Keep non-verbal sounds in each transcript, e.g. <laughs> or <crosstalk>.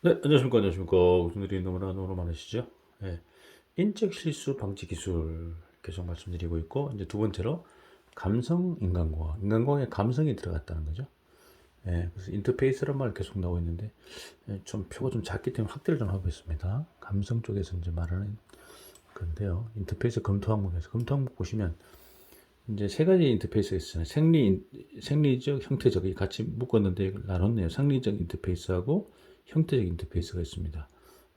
네, 안녕하십니까, 안녕하십니까. 우선들이 너무나 너무 많으시죠? 네, 인적 실수 방지 기술 계속 말씀드리고 있고, 이제 두 번째로 감성 인간공학. 인간공학에 감성이 들어갔다는 거죠. 네, 그래서 인터페이스란 말 계속 나오고 있는데, 예, 좀 표가 좀 작기 때문에 확대를 좀 하고 있습니다. 감성 쪽에서 이제 말하는 건데요. 인터페이스 검토 항목에서 검토 항목 보시면, 이제 세 가지 인터페이스가 있잖아요. 생리, 생리적, 형태적 이 같이 묶었는데 나눴네요. 생리적 인터페이스하고 형태적 인터페이스가 있습니다.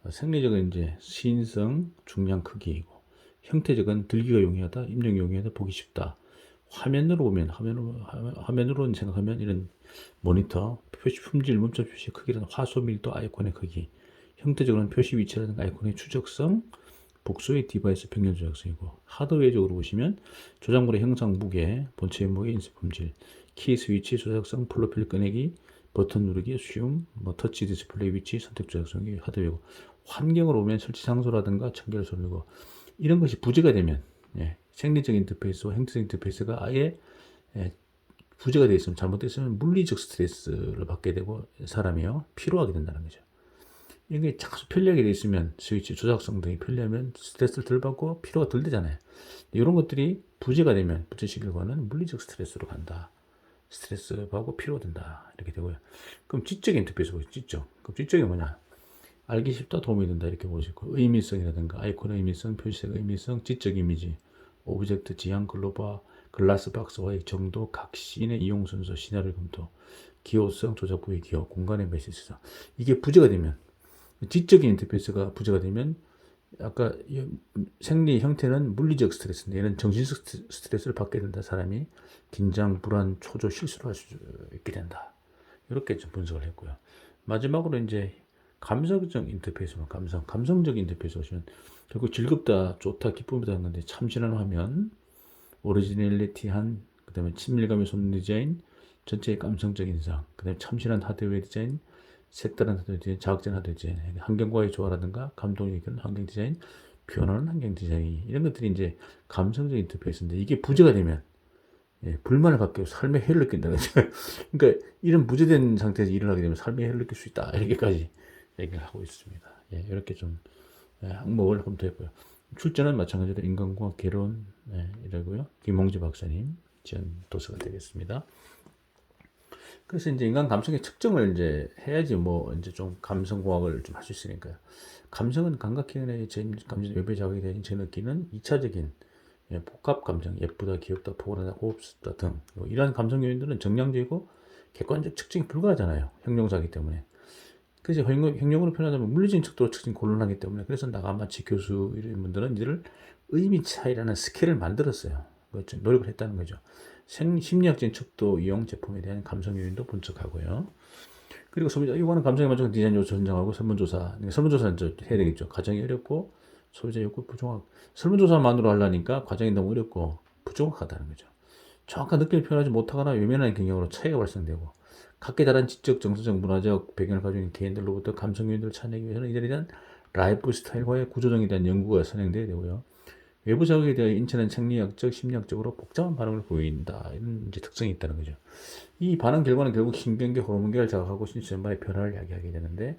어, 생리적은 이제 시인성, 중량 크기이고, 형태적은 들기가 용이하다, 입력 용이하다, 보기 쉽다. 화면으로 보면, 화면으로, 화면으로 생각하면 이런 모니터, 표시 품질, 문자 표시 크기라는 화소 밀도 아이콘의 크기, 형태적으로는 표시 위치라든가 아이콘의 추적성, 복수의 디바이스 평균 조작성이고 하드웨어적으로 보시면 조작물의 형상 무게, 본체의 무게, 인쇄 품질, 키 스위치 조작성, 프로필 꺼내기, 버튼 누르기, 쉬움, 뭐 터치 디스플레이 위치, 선택 조작성이 하드웨어고 환경으로 보면 설치 장소라든가 청결 소리고 이런 것이 부재가 되면 예, 생리적 인터페이스와 행태적 인터페이스가 아예 예, 부재가 되어 있으면 잘못되어 있으면 물리적 스트레스를 받게 되고 사람이요 피로하게 된다는 거죠. 이게 자꾸 편리하게 돼 있으면 스위치 조작성 등이 편리하면 스트레스를 덜 받고 피로가 덜 되잖아요. 이런 것들이 부재가 되면 부재시킬과는 물리적 스트레스로 간다. 스트레스 받고 피로가 된다. 이렇게 되고요. 그럼 지적 인터페이스 보죠. 지적. 그럼 지적이 뭐냐? 알기 쉽다 도움이 된다 이렇게 보시고 의미성이라든가 아이콘의 의미성, 표시색 의미성, 지적 이미지, 오브젝트 지향 글로바, 글라스 박스와의 정도, 각신의 이용 순서, 시나리오 검토, 기호성, 조작 부위 기호, 공간의 메시지성. 이게 부재가 되면 지적인 인터페이스가 부재가 되면 아까 생리 형태는 물리적 스트레스인데 얘는 정신적 스트레스를 받게 된다. 사람이 긴장, 불안, 초조, 실수를 할 수 있게 된다. 이렇게 좀 분석을 했고요. 마지막으로 이제 감성적 인터페이스만 감성, 감성적 인터페이스 보시면 결국 즐겁다, 좋다, 기쁨이다 하는 건데 참신한 화면, 오리지널리티한, 그 다음에 친밀감의 손 디자인, 전체의 감성적 인상, 그 다음에 참신한 하드웨어 디자인, 색다른 하드 디자인, 자극적인 하드 디자인, 환경과의 조화라든가 감동이 이끄는 환경 디자인, 표현하는 환경 디자인 이런 것들이 이제 감성적 인터페이스인데 이게 부재가 되면 예, 불만을 갖게 삶의 해를 느낀다는 거죠. <laughs> 그러니까 이런 부재된 상태에서 일어나게 되면 삶의 해를 느낄 수 있다 이렇게까지 얘기를 하고 있습니다. 예, 이렇게 좀 예, 항목을 검토했고요. 출전은 마찬가지로 인간공학 개론 예, 이라고요. 김홍지 박사님 지원 도서가 되겠습니다. 그래서 이제 인간 감성의 측정을 이제 해야지 뭐 이제 좀 감성공학을 좀 할 수 있으니까요. 감성은 감각기능의 제 감정 외부 자극이 되는 제 느끼는 2차적인 예, 복합 감정, 예쁘다, 귀엽다, 포근하다, 호흡스럽다 등 뭐 이러한 감성 요인들은 정량적이고 객관적 측정이 불가하잖아요. 형용사기 때문에. 그래서 형용으로 표현하자면 물리적인 척도로 측정이 곤란하기 때문에 그래서 나가마치 교수 이런 분들은 이를 의미 차이라는 스케일을 만들었어요. 좀 노력을 했다는 거죠. 생, 심리학적인 척도 이용 제품에 대한 감성 요인도 분석하고요. 그리고 소비자 요구하는 감성에 맞춰 디자인 요소 선정하고 설문조사. 그러니까 설문조사는 저 해야 되겠죠. 과정이 어렵고 소비자 욕구 부정확. 설문조사만으로 하려니까 과정이 너무 어렵고 부정확하다는 거죠. 정확한 느낌을 표현하지 못하거나 외면하는 경향으로 차이가 발생되고 각기 다른 지적, 정서적, 문화적 배경을 가지고 있는 개인들로부터 감성 요인들을 찾아내기 위해서는 이들에 대한 라이프 스타일과의 구조정에 대한 연구가 선행돼야 되고요. 외부 자극에 대해 인체는 생리학적, 심리학적으로 복잡한 반응을 보인다. 이런 이제 특성이 있다는 거죠. 이 반응 결과는 결국 신경계, 호르몬계를 자극하고 신체 전반의 변화를 야기하게 되는데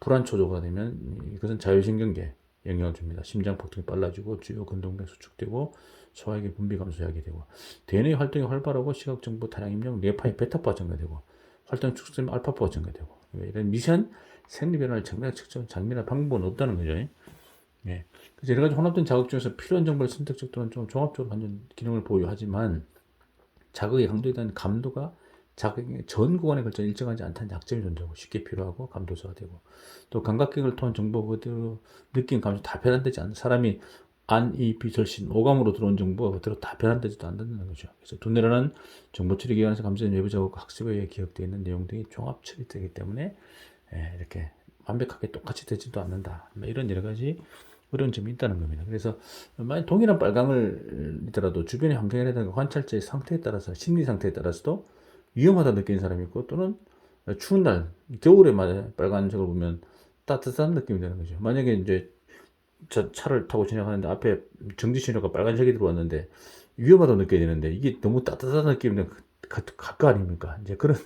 불안 초조가 되면 이것은 자율신경계 영향을 줍니다. 심장 폭등이 빨라지고 주요 근동맥 수축되고 소화기 분비 감소하게 되고 대뇌 활동이 활발하고 시각 정보 다량 입력 뇌파의 베타파가 증가되고 활동 축소되면 알파파가 증가되고 이런 미세한 생리 변화를 정밀하게 측정 장면화 방법은 없다는 거죠. 예. 그래서 여러 가지 혼합된 자극 중에서 필요한 정보를 선택적 또는 좀 종합적으로 갖는 기능을 보유하지만 자극의 강도에 대한 감도가 자극의 전 구간에 걸쳐 일정하지 않다는 약점이 존재하고 쉽게 필요하고 감도소가 되고 또 감각기능을 통한 정보 그대로 느낀 감정 다 변환되지 않는 사람이 안, 이, 비, 절신, 오감으로 들어온 정보가 그대로 다 변환되지도 않는다는 거죠. 그래서 두뇌라는 정보 처리 기관에서 감지된 외부 자극 학습에 의해 기억되어 있는 내용 등이 종합 처리되기 때문에 예, 이렇게 완벽하게 똑같이 되지도 않는다. 뭐 이런 여러 가지 그런 점이 있다는 겁니다. 그래서 만약 동일한 빨강을 이더라도 주변의 환경이라든가 관찰자의 상태에 따라서 심리 상태에 따라서도 위험하다 느끼는 사람이 있고 또는 추운 날 겨울에 맞아 빨간색을 보면 따뜻한 느낌이 드는 거죠. 만약에 이제 저 차를 타고 지나가는데 앞에 정지 신호가 빨간색이 들어왔는데 위험하다 느껴야 되는데 이게 너무 따뜻한 느낌이 각- 각각 아닙니까? 이제 그런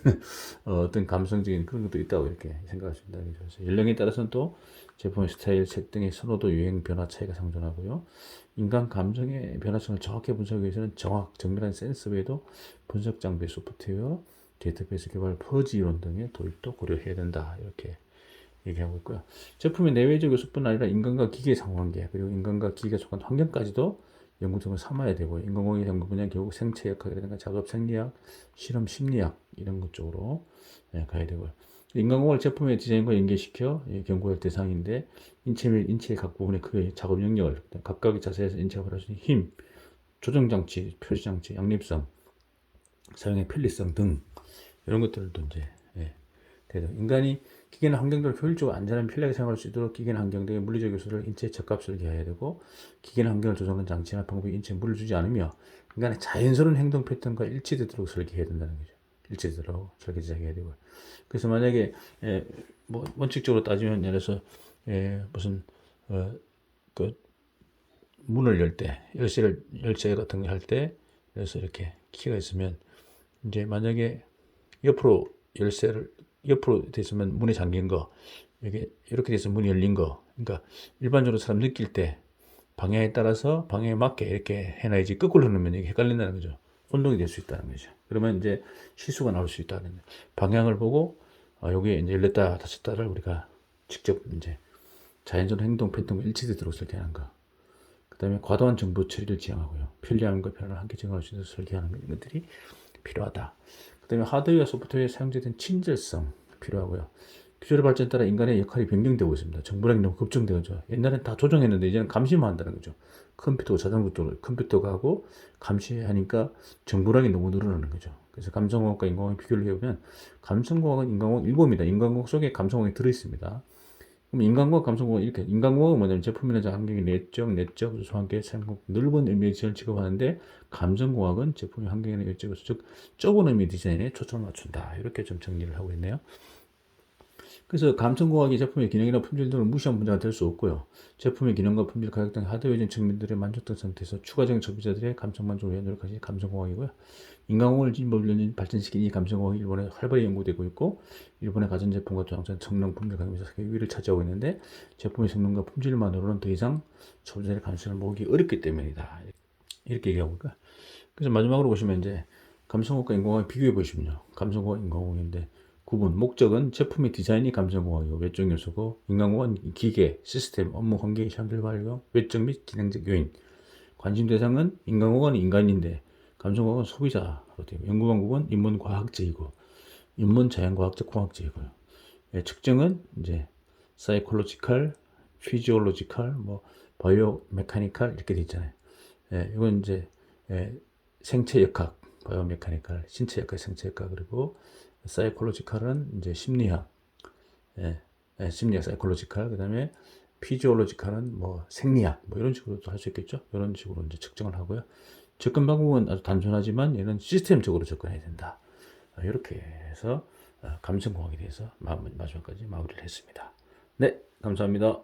어, <laughs> 어떤 감성적인 그런 것도 있다고 이렇게 생각하십니다. 그래서 연령에 따라서는 또 제품의 스타일, 색 등의 선호도, 유행, 변화 차이가 상존하고요. 인간 감정의 변화성을 정확히 분석하기 위해서는 정확, 정밀한 센서 외에도 분석 장비, 소프트웨어, 데이터베이스 개발, 퍼지 이론 등의 도입도 고려해야 된다. 이렇게 얘기하고 있고요. 제품의 내외적 요소뿐 아니라 인간과 기계 상관계 그리고 인간과 기계가 속한 환경까지도 연구점을 삼아야 되고 인공공학 연구 분야 결국 생체 역학이라든가 작업 생리학, 실험 심리학 이런 것 쪽으로 예, 가야 되고요. 인간공학을 제품의 디자인과 연계시켜 예, 연구할 대상인데 인체 및 인체의 각 부분의 그 작업 영역을 각각의 자세에서 인체가 발휘할 수 있는 힘, 조정 장치, 표시 장치, 양립성, 사용의 편리성 등 이런 것들도 이제 예, 되죠. 인간이 기계는 환경적으로 효율적으로 안전한 편리하게 사용할 수 있도록 기계는 환경 등의 물리적 요소를 인체에 적합 설계해야 되고 기계는 환경을 조정하는 장치나 방법이 인체에 물을 주지 않으며 인간의 자연스러운 행동 패턴과 일치되도록 설계해야 된다는 거죠. 일치되도록 설계 제작해야 되고요. 그래서 만약에 예, 뭐 원칙적으로 따지면 예를 들어서 예, 무슨 어, 그 문을 열 때 열쇠를 열쇠 같은 거 할 때 그래서 이렇게 키가 있으면 이제 만약에 옆으로 열쇠를 옆으로 돼 있으면 문이 잠긴 거 이게 이렇게 돼서 문이 열린 거 그러니까 일반적으로 사람 느낄 때 방향에 따라서 방향에 맞게 이렇게 해놔야지 거꾸로 놓으면 이게 헷갈린다는 거죠 혼동이 될 수 있다는 거죠 그러면 이제 실수가 나올 수 있다는 거예요 방향을 보고 아, 여기에 이제 열렸다 닫혔다를 우리가 직접 이제 자연스러운 행동 패턴과 일치되도록 설계하는 거. 그 다음에 과도한 정보 처리를 지향하고요. 편리함과 변화를 함께 증가할 수 있도록 설계하는 것들이 필요하다. 그 다음에 하드웨어 소프트웨어에 사용되는 친절성 필요하고요. 기술의 발전에 따라 인간의 역할이 변경되고 있습니다. 정보량이 너무 급증되죠. 옛날엔 다 조정했는데 이제는 감시만 한다는 거죠. 컴퓨터가 자동으로 컴퓨터가 하고 감시하니까 정보량이 너무 늘어나는 거죠. 그래서 감성공학과 인공공학 비교를 해보면 감성공학은 인간공학 일부입니다. 인간공학 속에 감성공학이 들어있습니다. 그럼 인간과 감성공학 이렇게 인간공학은 뭐냐면 제품이나 환경의 내적, 내적 함께 생각 넓은 의미의 디자인을 취급하는데 감성공학은 제품의 환경이나 내적 즉 좁은 의미 디자인에 초점을 맞춘다. 이렇게 좀 정리를 하고 있네요. 그래서 감성공학이 제품의 기능이나 품질 등을 무시한 문제가 될 수 없고요. 제품의 기능과 품질, 가격 등 하드웨어적인 측면들의 만족도 상태에서 추가적인 소비자들의 감성 만족을 위해 노력하는 것이 감성공학이고요. 인간공학을 진보를 발전시킨 이 감성공학이 일본에 활발히 연구되고 있고 일본의 가전제품과 자동차 성능 품질 가격에서 1위를 차지하고 있는데 제품의 성능과 품질만으로는 더 이상 소비자의 관심을 모으기 어렵기 때문이다. 이렇게 얘기하고 있고요. 그래서 마지막으로 보시면 이제 감성공학과 인공공학 비교해 보시면요. 감성공학, 인공공학인데 구분, 목적은 제품의 디자인이 감성공학이고 외적 요소고 인간공학은 기계, 시스템, 업무 환경의 시험들 발견, 외적 및 기능적 요인. 관심 대상은 인간공학은 인간인데 감성공학은 소비자로 되고 연구 방법은 인문 자연과학적 공학적이고요. 예, 측정은 이제 사이콜로지컬, 피지올로지컬, 뭐 바이오 메카니컬 이렇게 돼 있잖아요. 예, 이건 이제 예, 생체 역학, 바이오 메카니컬, 신체 역학, 생체 역학 그리고 사이콜로지컬은 이제 심리학, 예, 예, 심리학 사이콜로지컬 그 다음에 피지올로지컬은 뭐 생리학 뭐 이런 식으로도 할 수 있겠죠. 이런 식으로 이제 측정을 하고요. 접근 방법은 아주 단순하지만 얘는 시스템적으로 접근해야 된다. 아, 이렇게 해서 아, 감성공학에 대해서 마- 마지막까지 마무리를 했습니다. 네, 감사합니다.